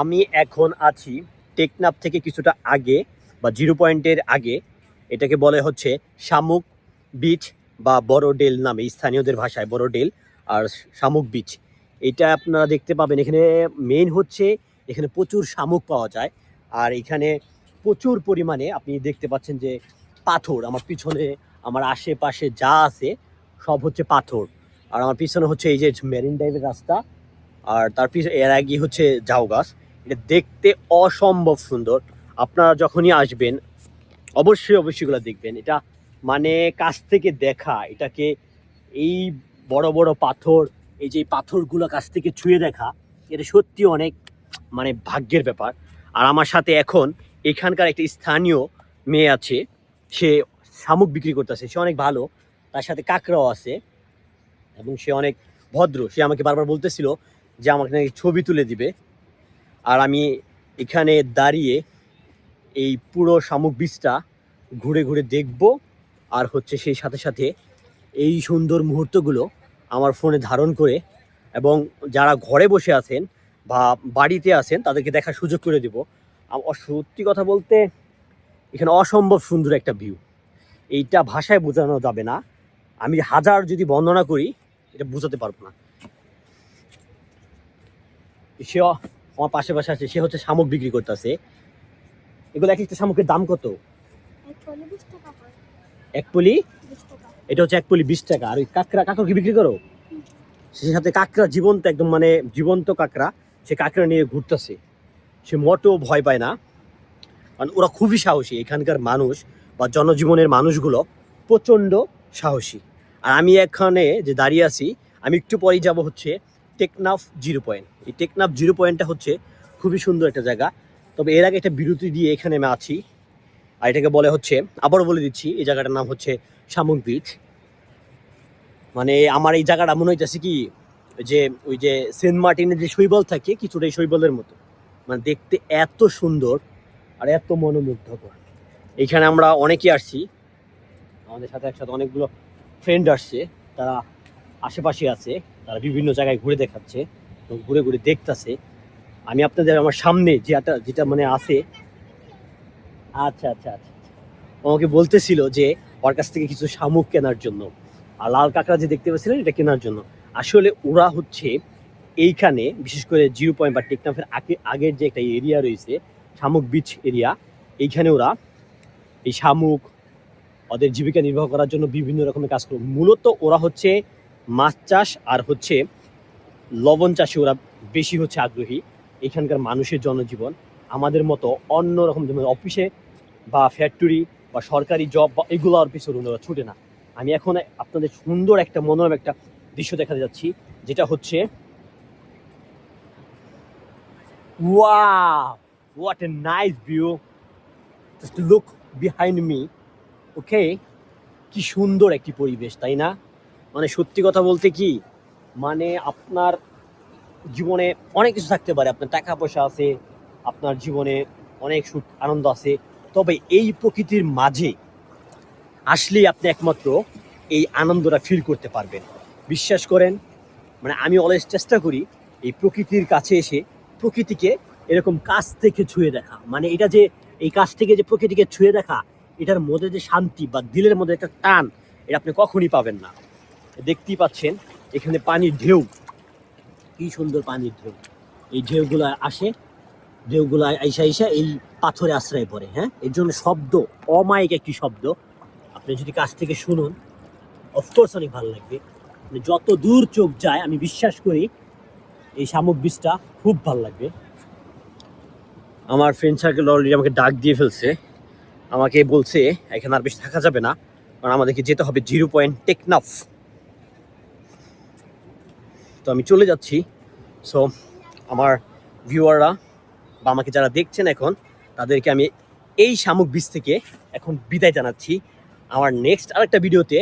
আমি এখন আছি টেকনাফ থেকে কিছুটা আগে বা জিরো পয়েন্টের আগে। এটাকে বলে হচ্ছে শামুক বিচ বা বড়ডেল নামে, স্থানীয়দের ভাষায় বড়ডেল আর শামুক বিচ। এটা আপনারা দেখতে পাবেন, এখানে মেন হচ্ছে এখানে প্রচুর শামুক পাওয়া যায়। আর এখানে প্রচুর পরিমাণে আপনি দেখতে পাচ্ছেন যে পাথর, আমার পিছনে, আমার আশেপাশে যা আছে সব হচ্ছে পাথর। আর আমার পিছনে হচ্ছে এই যে মেরিন ড্রাইভের রাস্তা, আর তার পিছনে এর আগে হচ্ছে ঝাউ গাছ। এটা দেখতে অসম্ভব সুন্দর। আপনারা যখনই আসবেন, অবশ্যই অবশ্যই এগুলো দেখবেন। এটা মানে কাছ থেকে দেখা, এটাকে এই বড় বড় পাথর, এই যে পাথরগুলো কাছ থেকে ছুঁয়ে দেখা, এটা সত্যি অনেক মানে ভাগ্যের ব্যাপার। আর আমার সাথে এখন এখানকার একটা স্থানীয় মেয়ে আছে, সে শামুক বিক্রি করতেছে, সে অনেক ভালো, তার সাথে কাঁকড়াও আছে, এবং সে অনেক ভদ্র, সে আমাকে বারবার বলতেছিল যে আমাকে নাকি ছবি তুলে দিবে। আর আমি এখানে দাঁড়িয়ে এই পুরো শামুক বীজটা ঘুরে ঘুরে দেখব। আর হচ্ছে সেই সাথে সাথে এই সুন্দর মুহূর্তগুলো আমার ফোনে ধারণ করে এবং যারা ঘরে বসে আছেন বা বাড়িতে আছেন, তাদেরকে দেখার সুযোগ করে দেব। সত্যি কথা বলতে এখানে অসম্ভব সুন্দর একটা ভিউ এইটা ভাষায় বোঝানো যাবে না। আমি হাজার যদি বর্ণনা করি, এটা বোঝাতে পারব না। সে আমার পাশে পাশে আছে সে হচ্ছে শামুক বিক্রি করতেছে। এগুলো এক একটা শামুকের দাম কত? এক পলি এটা হচ্ছে এক পলি বিশ টাকা। আর ওই কাঁকড়া কাঁকড়া কি বিক্রি করো? সে সাথে কাঁকড়া জীবন্ত একদম মানে জীবন্ত কাঁকড়া সে কাঁকড়া নিয়ে ঘুরতেছে। সে মোটেও ভয় পায় না। কারণ ওরা খুবই সাহসী। এখানকার মানুষ বা জনজীবনের মানুষগুলো প্রচণ্ড সাহসী। আর আমি এখানে যে দাঁড়িয়ে আছি আমি একটু পরেই যাব হচ্ছে টেকনাফ জিরো পয়েন্ট। এই টেকনাফ জিরো পয়েন্টটা হচ্ছে খুবই সুন্দর একটা জায়গা। তবে এর আগে একটা বিরতি দিয়ে এখানে আমি আছি। আর এটাকে বলে হচ্ছে, আবারও বলে দিচ্ছি, এই জায়গাটার নাম হচ্ছে শামুক বিচ মানে আমার এই জায়গাটা মনে হইতেছে কি, যে ওই যে সেন্ট মার্টিনের যে শৈবল থাকে, কিছুটা এই শৈবলের মতো। মানে দেখতে এত সুন্দর আর এত মনোমুগ্ধকর। এইখানে আমরা অনেকেই আসছি। আমাদের সাথে একসাথে অনেকগুলো ফ্রেন্ড আসছে। তারা আশেপাশে আছে, তারা বিভিন্ন জায়গায় ঘুরে দেখাচ্ছে এবং ঘুরে ঘুরে দেখতাছে। আমি আপনাদের আমার সামনে যেটা যেটা মানে আছে। আচ্ছা আচ্ছা আচ্ছা আমাকে বলতেছিল যে, ওর কাছ থেকে কিছু শামুক কেনার জন্য। আর লাল কাঁকড়া যে দেখতে পাচ্ছিলেন, এটা কেনার জন্য। আসলে ওরা হচ্ছে এইখানে, বিশেষ করে জিরো পয়েন্ট বা টেকনাফের আগে, আগের যে একটা এরিয়া রয়েছে, শামুক বিচ এরিয়া এইখানে ওরা এই শামুক, ওদের জীবিকা নির্বাহ করার জন্য বিভিন্ন রকমের কাজ করে। মূলত ওরা হচ্ছে মাছ চাষ আর হচ্ছে লবণ চাষে ওরা বেশি হচ্ছে আগ্রহী। এখানকার মানুষের জনজীবন আমাদের মতো অন্য রকম যেমন অফিসে বা ফ্যাক্টরি বা সরকারি জব বা এগুলো এগুলোর পিছনে ওরা ছুটে না। আমি এখন আপনাদের সুন্দর একটা মনোরম একটা দৃশ্য দেখাতে যাচ্ছি, যেটা হচ্ছে wow what a nice view just look behind me okay কি সুন্দর একটি পরিবেশ, তাই না? মানে সত্যি কথা বলতে কি মানে আপনার জীবনে অনেক কিছু থাকতে পারে। আপনার টাকা পয়সা আছে, আপনার জীবনে অনেক সুখ, আনন্দ আছে। তবে এই প্রকৃতির মাঝে আসলেই আপনি একমাত্র এই আনন্দটা ফিল করতে পারবেন। বিশ্বাস করেন মানে আমি অলওয়েজ চেষ্টা করি এই প্রকৃতির কাছে এসে প্রকৃতিকে এরকম কাছ থেকে ছুঁয়ে দেখা। মানে এটা যে এই কাছ থেকে যে প্রকৃতিকে ছুঁয়ে দেখা, এটার মধ্যে যে শান্তি বা দিলের মধ্যে একটা টান, এটা আপনি কখনই পাবেন না। দেখতেই পাচ্ছেন, এখানে পানির ঢেউ। কি সুন্দর পানির ঢেউ। এই ঢেউগুলো আসে, ঢেউগুলো আইসা আইসা এই পাথরে আশ্রয় পড়ে হ্যাঁ? এর জন্য শব্দ, অমায়িক একটি শব্দ। আপনি যদি কাছ থেকে শুনুন অফকোর্স অনেক ভালো লাগবে। মানে যত দূর চোখ যায়, আমি বিশ্বাস করি এই শামুক বীজটা খুব ভালো লাগবে। আমার ফ্রেন্ড সার্কেল অলরেডি আমাকে ডাক দিয়ে ফেলছে। আমাকে বলছে, এখানে আর বেশি থাকা যাবে না। কারণ আমাদেরকে যেতে হবে জিরো পয়েন্ট টেকনাফ তো আমি চলে যাচ্ছি। সো আমার ভিউয়াররা বা আমাকে যারা দেখছেন এখন, তাদেরকে আমি এই শামুক বীজ থেকে এখন বিদায় জানাচ্ছি। আমার নেক্সট আরেকটা ভিডিওতে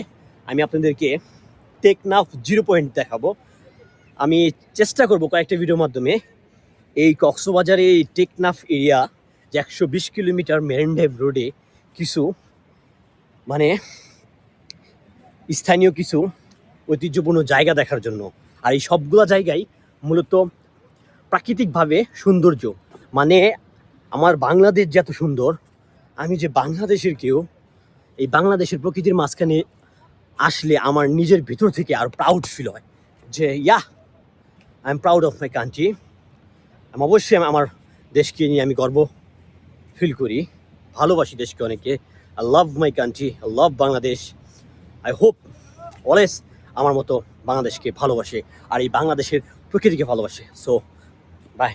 আমি আপনাদেরকে টেকনাফ জিরো পয়েন্ট দেখাবো। আমি চেষ্টা করব কয়েকটা ভিডিওর মাধ্যমে এই কক্সবাজারে এই টেকনাফ এরিয়া যে একশো বিশ কিলোমিটার মেরেন্ডেভ রোডে কিছু মানে স্থানীয় কিছু ঐতিহ্যপূর্ণ জায়গা দেখার জন্য। আর এই সবগুলো জায়গায় মূলত প্রাকৃতিকভাবে সৌন্দর্য। মানে আমার বাংলাদেশ যে এত সুন্দর, আমি যে বাংলাদেশের কেউ, এই বাংলাদেশের প্রকৃতির মাঝখানে আসলে আমার নিজের ভিতর থেকে আর প্রাউড ফিল হয় যে yeah I am proud of my country আমি অবশ্যই আমি আমার দেশকে নিয়ে আমি গর্ব ফিল করি, ভালোবাসি দেশকে অনেকে I love my country I love Bangladesh I hope always আমার মতো বাংলাদেশকে ভালোবাসে আর এই বাংলাদেশের প্রকৃতিকে ভালোবাসে। So by